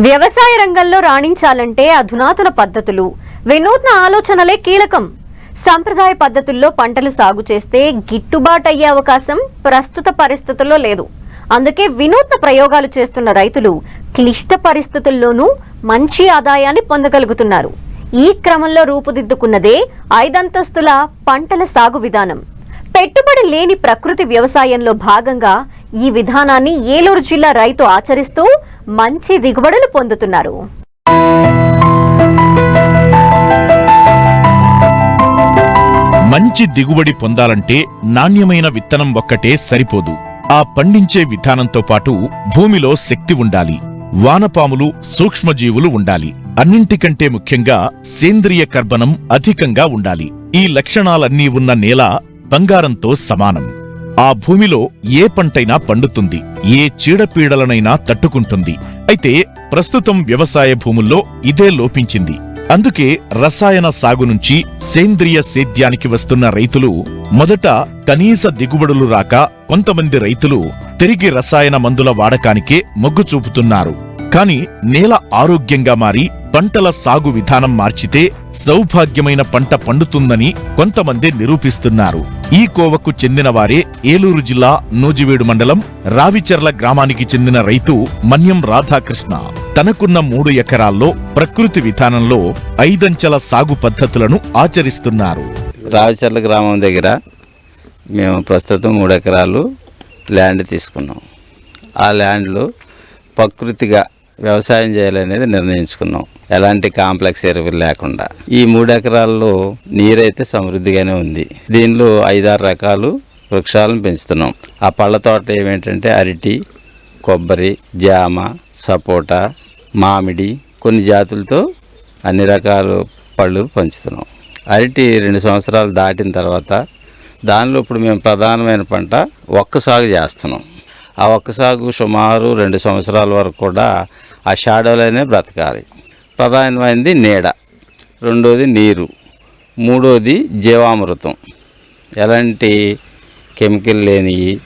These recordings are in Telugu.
వ్యవసాయ రంగంలో రాణించాలంటే అధునాతన పద్ధతులు. వినూత్న ఆలోచనలే కీలకం. సంప్రదాయ పద్ధతుల్లో పంటలు సాగు చేస్తే గిట్టుబాటు అయ్యే అవకాశం ప్రస్తుత పరిస్థితుల్లో లేదు. అందుకే వినూత్న ప్రయోగాలు చేస్తున్న రైతులు క్లిష్ట పరిస్థితుల్లోనూ మంచి ఆదాయాన్ని పొందగలుగుతున్నారు. ఈ క్రమంలో రూపుదిద్దుకున్నదే ఐదంతస్తుల పంటల సాగు విధానం. పెట్టుబడి లేని ప్రకృతి వ్యవసాయంలో భాగంగా ఈ విధానాన్ని ఏలూరు జిల్లా రైతు ఆచరిస్తూ మంచి దిగుబడులు పొందుతున్నారు. మంచి దిగుబడి పొందాలంటే నాణ్యమైన విత్తనం ఒక్కటే సరిపోదు. ఆ పండించే విధానంతో పాటు భూమిలో శక్తి ఉండాలి. వానపాములు సూక్ష్మజీవులు ఉండాలి. అన్నింటికంటే ముఖ్యంగా సేంద్రియ కర్బనం అధికంగా ఉండాలి. ఈ లక్షణాలన్నీ ఉన్న నేల బంగారంతో సమానం. ఆ భూమిలో ఏ పంటైనా పండుతుంది ఏ చీడపీడలనైనా తట్టుకుంటుంది. అయితే ప్రస్తుతం వ్యవసాయ భూముల్లో ఇదే లోపించింది. అందుకే రసాయన సాగు నుంచి సేంద్రియ సేద్యానికి వస్తున్న రైతులు మొదట కనీస దిగుబడులు రాక కొంతమంది రైతులు తిరిగి రసాయన మందుల వాడకానికే మొగ్గు చూపుతున్నారు. కాని నేల ఆరోగ్యంగా మారి పంటల సాగు విధానం మార్చితే సౌభాగ్యమైన పంట పండుతుందని కొంతమంది నిరూపిస్తున్నారు. ఈ కోవకు చెందిన వారే ఏలూరు జిల్లా నూజివీడు మండలం రావిచెర్ల గ్రామానికి చెందిన రైతు మన్యం రాధాకృష్ణ. తనకున్న మూడు ఎకరాల్లో ప్రకృతి విధానంలో ఐదంచెల సాగు పద్ధతులను ఆచరిస్తున్నారు. రావిచర్ల గ్రామం దగ్గర మేము ప్రస్తుతం మూడు ఎకరాలు ల్యాండ్ తీసుకున్నాం. ఆ ల్యాండ్లో ప్రకృతిగా వ్యవసాయం చేయాలనేది నిర్ణయించుకున్నాం. ఎలాంటి కాంప్లెక్స్ ఎరువులు లేకుండా. ఈ మూడు ఎకరాల్లో నీరైతే సమృద్ధిగానే ఉంది. దీనిలో ఐదారు రకాలు వృక్షాలను పెంచుతున్నాం. ఆ పళ్ళ తోట ఏమేంటంటే అరటి కొబ్బరి జామ సపోటా మామిడి కొన్ని జాతులతో అన్ని రకాల పళ్ళు పంచుతున్నాం. అరటి రెండు సంవత్సరాలు దాటిన తర్వాత దానిలో ఇప్పుడు మేము ప్రధానమైన పంట ఒక్క సాగు చేస్తున్నాం. ఆ ఒక్క సాగు సుమారు రెండు సంవత్సరాల వరకు కూడా ఆ షాడోలోనే బ్రతకాలి. ప్రధానమైనది నీడ రెండోది నీరు మూడోది జీవామృతం. ఎలాంటి కెమికల్ లేని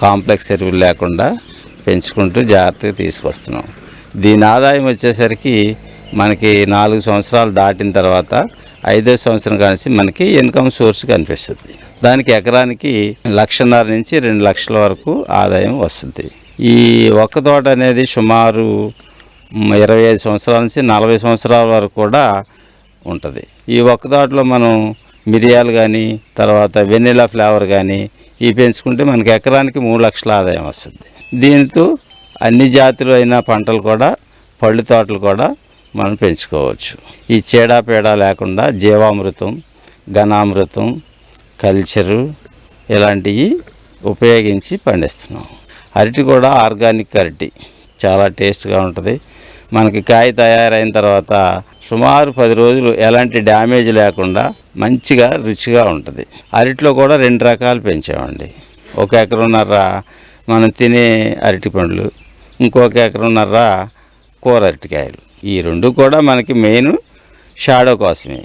కాంప్లెక్స్ ఎరువులు లేకుండా పెంచుకుంటూ జాగ్రత్తగా తీసుకొస్తున్నాం. దీని ఆదాయం వచ్చేసరికి మనకి నాలుగు సంవత్సరాలు దాటిన తర్వాత ఐదో సంవత్సరం కలిసి మనకి ఇన్కమ్ సోర్స్ కనిపిస్తుంది. దానికి ఎకరానికి లక్షన్నర నుంచి రెండు లక్షల వరకు ఆదాయం వస్తుంది. ఈ ఒక్క తోట అనేది సుమారు ఇరవై ఐదు సంవత్సరాల నుంచి నలభై సంవత్సరాల వరకు కూడా ఉంటుంది. ఈ ఒక్క దాంట్లో మనం మిరియాలు కానీ తర్వాత వెన్నెలా ఫ్లేవర్ కానీ ఇవి పెంచుకుంటే మనకి ఎకరానికి మూడు లక్షల ఆదాయం వస్తుంది. దీంతో అన్ని జాతులు అయిన పంటలు కూడా పళ్ళు తోటలు కూడా మనం పెంచుకోవచ్చు. ఈ చీడ లేకుండా జీవామృతం ఘనామృతం కల్చరు ఇలాంటివి ఉపయోగించి పండిస్తున్నాం. అరటి కూడా ఆర్గానిక్ అరటి. చాలా టేస్ట్గా ఉంటుంది. మనకి కాయ తయారైన తర్వాత సుమారు పది రోజులు ఎలాంటి డ్యామేజ్ లేకుండా మంచిగా రుచిగా ఉంటుంది. అరటిలో కూడా రెండు రకాలు పెంచామండి. ఒక ఎకరున్నర మనం తినే అరటి పండ్లు ఇంకొక ఎకరున్నర కూర అరటికాయలు. ఈ రెండు కూడా మనకి మెయిన్ షాడో కోసమే.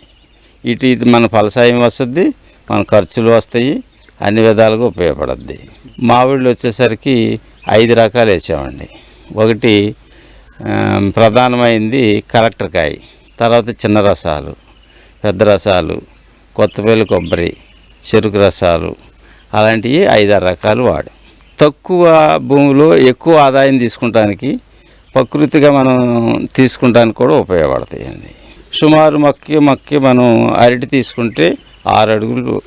ఇటు ఇది మన ఫలసాయం వస్తుంది మన ఖర్చులు వస్తాయి అన్ని విధాలుగా ఉపయోగపడుద్ది. మామిడిలో వచ్చేసరికి ఐదు రకాలు వేసామండి. ఒకటి ప్రధానమైంది కలెక్టర్ కాయ తర్వాత చిన్న రసాలు పెద్ద రసాలు కొత్తపల్లి కొబ్బరి చెరుకు రసాలు అలాంటివి ఐదారు రకాలు వాడు. తక్కువ భూమిలో ఎక్కువ ఆదాయం తీసుకుంటానికి ప్రకృతిగా మనం తీసుకుంటానికి కూడా ఉపయోగపడతాయండి. సుమారు మొక్కి మొక్కి మనం అరటి తీసుకుంటే ఆరు అడుగులు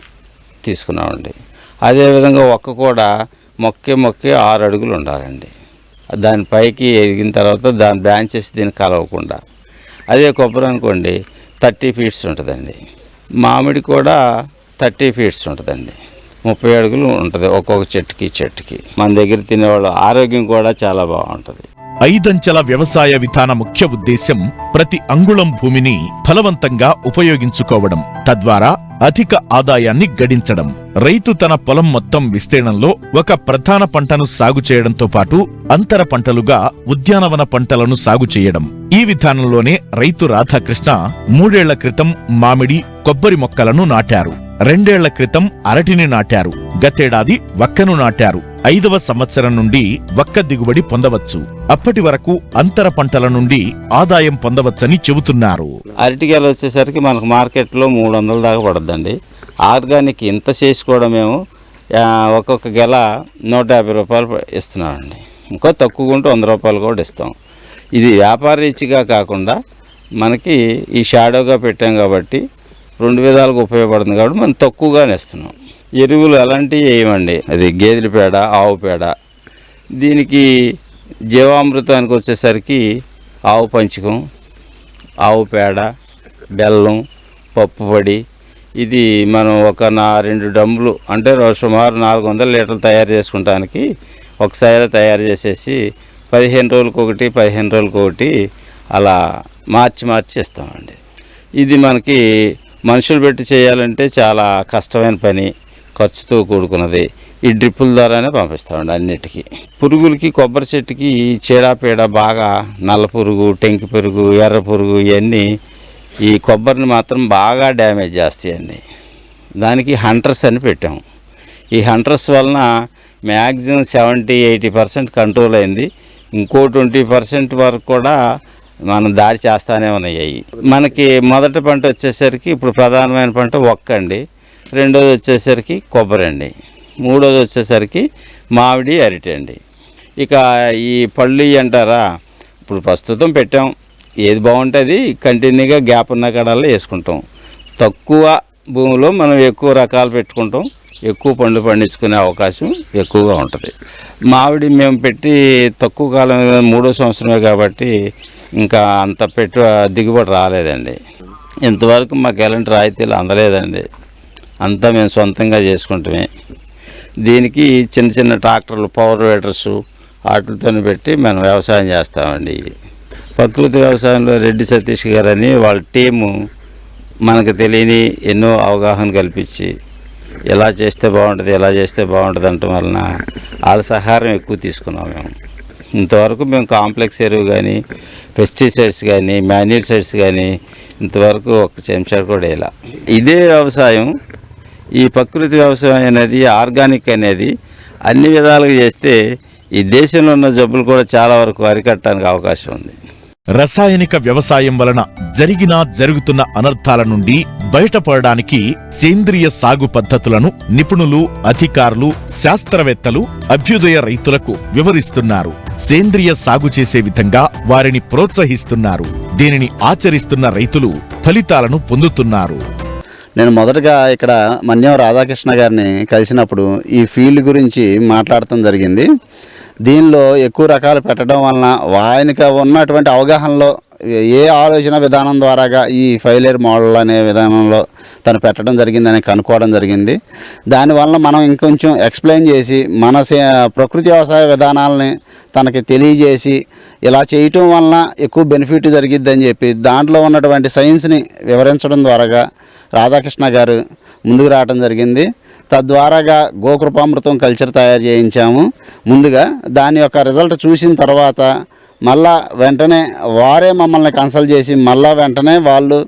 తీసుకున్నామండి. అదేవిధంగా ఒక్క కూడా మొక్కే మొక్కే ఆరు అడుగులు ఉండాలండి. దాని పైకి ఎరిగిన తర్వాత దాని బ్రాంచెస్ దీన్ని కలవకుండా. అదే కొబ్బరి అనుకోండి థర్టీ ఫీట్స్ ఉంటుందండి. మామిడి కూడా థర్టీ ఫీట్స్ ఉంటుందండి. ముప్పై అడుగులు ఉంటుంది ఒక్కొక్క చెట్టుకి చెట్టుకి. మన దగ్గర తినేవాళ్ళు ఆరోగ్యం కూడా చాలా బాగుంటుంది. ఐదంచెల వ్యవసాయ విధాన ముఖ్య ఉద్దేశ్యం ప్రతి అంగుళం భూమిని ఫలవంతంగా ఉపయోగించుకోవడం. తద్వారా అధిక ఆదాయాన్ని గడించడం. రైతు తన పొలం మొత్తం విస్తీర్ణంలో ఒక ప్రధాన పంటను సాగు చేయడంతో పాటు అంతర పంటలుగా ఉద్యానవన పంటలను సాగు చేయడం. ఈ విధానంలోనే రైతు రాధాకృష్ణ మూడేళ్ళ క్రితం మామిడి కొబ్బరి మొక్కలను నాటారు. రెండేళ్ళ క్రితం అరటిని నాటారు. గతేడాది వక్కను నాటారు. ఐదవ సంవత్సరం నుండి వక్క దిగుబడి పొందవచ్చు. అప్పటి వరకు అంతర పంటల నుండి ఆదాయం పొందవచ్చని చెబుతున్నారు. అరటికాయలు వచ్చేసరికి మనకు మార్కెట్లో మూడు వందల దాకా పడద్దండి. ఆర్గానిక్ ఇంత చేసి కూడా మేము ఒక్కొక్క గెల నూట యాభై రూపాయలు ఇస్తున్నామండి ఇంకో తక్కువ ఉంటే వంద రూపాయలు కూడా ఇస్తాం. ఇది వ్యాపార రీచిగా కాకుండా మనకి ఈ షాడోగా పెట్టాం కాబట్టి రెండు విధాలుగా ఉపయోగపడుతుంది కాబట్టి మనం తక్కువగానే ఇస్తున్నాం. ఎరువులు అలాంటివి వేయమండి అది గేదెల పేడ ఆవు పేడ. దీనికి జీవామృతానికి వచ్చేసరికి ఆవు పంచకం ఆవు పేడ బెల్లం పప్పుపొడి ఇది మనం ఒక నా రెండు డమ్ములు అంటే సుమారు నాలుగు వందల లీటర్లు తయారు చేసుకుంటానికి ఒకసారి తయారు చేసేసి పదిహేను రోజులకు ఒకటి పదిహేను రోజులకు ఒకటి అలా మార్చి మార్చి ఇస్తామండి ఇది మనకి మనుషులు పెట్టి చేయాలంటే చాలా కష్టమైన పని. ఖర్చుతో కూడుకున్నది. ఈ డ్రిప్పుల ద్వారానే పంపిస్తామండి అన్నిటికీ. పురుగులకి కొబ్బరి చెట్టుకి చీడాపీడ చీడపీడ బాగా నల్ల పురుగు టెంకి పురుగు ఎర్ర పురుగు ఇవన్నీ ఈ కొబ్బరిని మాత్రం బాగా డ్యామేజ్ చేస్తాయండి దానికి హంటర్స్ అని పెట్టాము. ఈ హంటర్స్ వలన maximum seventy eighty percent control అయింది. ఇంకో ట్వంటీ పర్సెంట్ వరకు కూడా మనం దారి చేస్తానే ఉన్నాయి మనకి మొదటి పంట వచ్చేసరికి ఇప్పుడు ప్రధానమైన పంట ఒక్కండి. రెండోది వచ్చేసరికి కొబ్బరి అండి. మూడోది వచ్చేసరికి మామిడి అరటి అండి. ఇక ఈ పళ్ళు అంటారా? ఇప్పుడు ప్రస్తుతం పెట్టాం. ఏది బాగుంటుంది? కంటిన్యూగా గ్యాప్ ఉన్న కడాల్లో వేసుకుంటాం. తక్కువ భూమిలో మనం ఎక్కువ రకాలు పెట్టుకుంటాం. ఎక్కువ పండ్లు పండించుకునే అవకాశం ఎక్కువగా ఉంటుంది. మామిడి మేము పెట్టి తక్కువ కాలం మూడో సంవత్సరమే కాబట్టి ఇంకా అంత పెట్టు దిగుబడి రాలేదండి. ఇంతవరకు మాకు ఎలాంటి రాయితీలు అందలేదండి. అంతా మేము సొంతంగా చేసుకుంటామే. దీనికి చిన్న చిన్న ట్రాక్టర్లు పవర్ వేటర్స్ వాటితో పెట్టి మనం వ్యవసాయం చేస్తామండి. ప్రకృతి వ్యవసాయంలో రెడ్డి సతీష్ గారని వాళ్ళ టీము మనకు తెలియని ఎన్నో అవగాహన కల్పించి ఎలా చేస్తే బాగుంటుంది ఎలా చేస్తే బాగుంటుంది అంటం వలన వాళ్ళ సహారం ఎక్కువ తీసుకున్నాం మేము. ఇంతవరకు మేము కాంప్లెక్స్ ఎరువు కానీ పెస్టిసైడ్స్ కానీ మాన్యూసైడ్స్ కానీ ఇంతవరకు ఒక చెంచాడు కూడా ఇలా ఇదే వ్యవసాయం ఈ ప్రకృతి వ్యవసాయం అనేది ఆర్గానిక్ అనేది అన్ని విధాలుగా చేస్తే ఈ దేశంలో ఉన్న జబ్బులు కూడా చాలా వరకు అరికట్టడానికి అవకాశం ఉంది. రసాయనిక వ్యవసాయం వలన జరిగిన జరుగుతున్న అనర్థాల నుండి బయటపడడానికి సేంద్రియ సాగు పద్ధతులను నిపుణులు అధికారులు శాస్త్రవేత్తలు అభ్యుదయ రైతులకు వివరిస్తున్నారు. సేంద్రియ సాగు చేసే విధంగా వారిని ప్రోత్సహిస్తున్నారు. దీనిని ఆచరిస్తున్న రైతులు ఫలితాలను పొందుతున్నారు. నేను మొదటగా ఇక్కడ మన్యం రాధాకృష్ణ గారిని కలిసినప్పుడు ఈ ఫీల్డ్ గురించి మాట్లాడటం జరిగింది. దీనిలో ఎక్కువ రకాలు పెట్టడం వలన ఆయనకి ఉన్నటువంటి అవగాహనలో ఏ ఆలోచన విధానం ద్వారాగా ఈ ఫైలేర్ మోడల్ అనే విధానంలో తను పెట్టడం జరిగిందని కనుక్కోవడం జరిగింది. దానివల్ల మనం ఇంకొంచెం ఎక్స్ప్లెయిన్ చేసి మన సే- ప్రకృతి వ్యవసాయ విధానాలని తనకి తెలియజేసి ఇలా చేయటం వలన ఎక్కువ బెనిఫిట్ జరిగిద్దని చెప్పి దాంట్లో ఉన్నటువంటి సైన్స్ని వివరించడం ద్వారాగా రాధాకృష్ణ గారు ముందుకు రావడం జరిగింది. తద్వారాగా గోకృపామృతం కల్చర్ తయారు చేయించాము. ముందుగా దాని యొక్క రిజల్ట్ చూసిన తర్వాత మళ్ళా వెంటనే వారే మమ్మల్ని కన్సల్ట్ చేసి మళ్ళా వెంటనే వాళ్ళు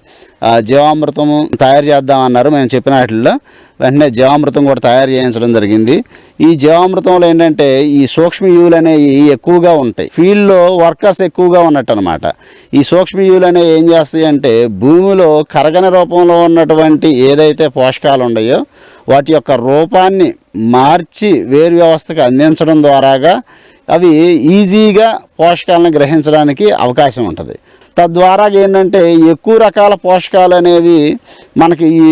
జీవామృతము తయారు చేద్దామన్నారు. మేము చెప్పిన వాటిల్లో వెంటనే జీవామృతం కూడా తయారు చేయించడం జరిగింది. ఈ జీవామృతంలో ఏంటంటే ఈ సూక్ష్మజీవులు అనేవి ఎక్కువగా ఉంటాయి. ఫీల్డ్లో వర్కర్స్ ఎక్కువగా ఉన్నట్టు అనమాట ఈ సూక్ష్మజీవులు అనేవి ఏం చేస్తాయి అంటే భూమిలో కరగని రూపంలో ఉన్నటువంటి ఏదైతే పోషకాలు ఉన్నాయో వాటి యొక్క రూపాన్ని మార్చి వేరు వ్యవస్థకు అందించడం ద్వారాగా అవి ఈజీగా పోషకాలను గ్రహించడానికి అవకాశం ఉంటుంది. తద్వారా ఏంటంటే ఎక్కువ రకాల పోషకాలు అనేవి మనకి ఈ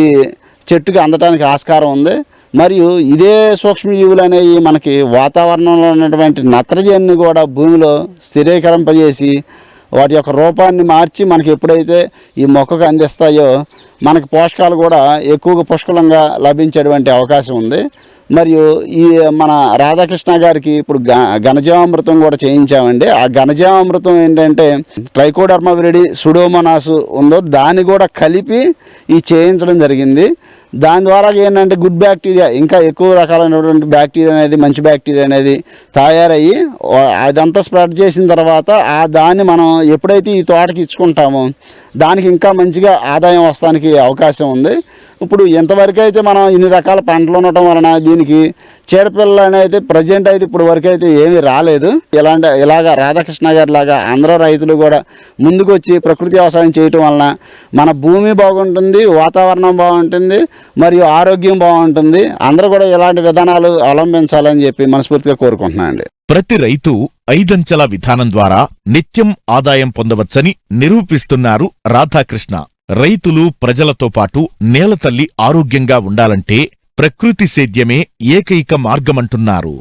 చెట్టుకి అందడానికి ఆస్కారం ఉంది. మరియు ఇదే సూక్ష్మజీవులు అనేవి మనకి వాతావరణంలో ఉన్నటువంటి నత్రజనిని కూడా భూమిలో స్థిరీకరింపజేసి వాటి యొక్క రూపాన్ని మార్చి మనకి ఎప్పుడైతే ఈ మొక్కకు అందిస్తాయో మనకి పోషకాలు కూడా ఎక్కువగా పుష్కలంగా లభించేటువంటి అవకాశం ఉంది. మరియు ఈ మన రాధాకృష్ణ గారికి ఇప్పుడు ఘనజీవామృతం కూడా చేయించామండి. ఆ ఘనజీవామృతం ఏంటంటే ట్రైకోడర్మా విరిడి సుడోమనాసు ఉందో దాన్ని కూడా కలిపి ఈ చేయించడం జరిగింది. దాని ద్వారా ఏంటంటే గుడ్ బ్యాక్టీరియా ఇంకా ఎక్కువ రకాలైనటువంటి బ్యాక్టీరియా అనేది మంచి బ్యాక్టీరియా అనేది తయారయ్యి అదంతా స్ప్రెడ్ చేసిన తర్వాత ఆ దాన్ని మనం ఎప్పుడైతే ఈ తోటకి ఇచ్చుకుంటామో దానికి ఇంకా మంచిగా ఆదాయం వస్తానికి అవకాశం ఉంది. ఇప్పుడు ఇంతవరకు అయితే మనం ఇన్ని రకాల పంటలు ఉండటం వలన దీనికి చీడపిల్ల అనేది ప్రజెంట్ అయితే ఇప్పుడు వరకు అయితే ఏమీ రాలేదు. ఇలాంటి ఇలాగ రాధాకృష్ణ గారి లాగా అందరూ రైతులు కూడా ముందుకొచ్చి ప్రకృతి వ్యవసాయం చేయటం వలన మన భూమి బాగుంటుంది వాతావరణం బాగుంటుంది మరియు ఆరోగ్యం బాగుంటుంది. అందరూ కూడా ఇలాంటి విధానాలు అవలంబించాలని చెప్పి మనస్ఫూర్తిగా కోరుకుంటున్నానండి. ప్రతి రైతు ఐదంచెల విధానం ద్వారా నిత్యం ఆదాయం పొందవచ్చని నిరూపిస్తున్నారు రాధాకృష్ణ. రైతులు ప్రజలతో పాటు నేలతల్లి ఆరోగ్యంగా ఉండాలంటే ప్రకృతి సేద్యమే ఏకైక మార్గమంటున్నారు.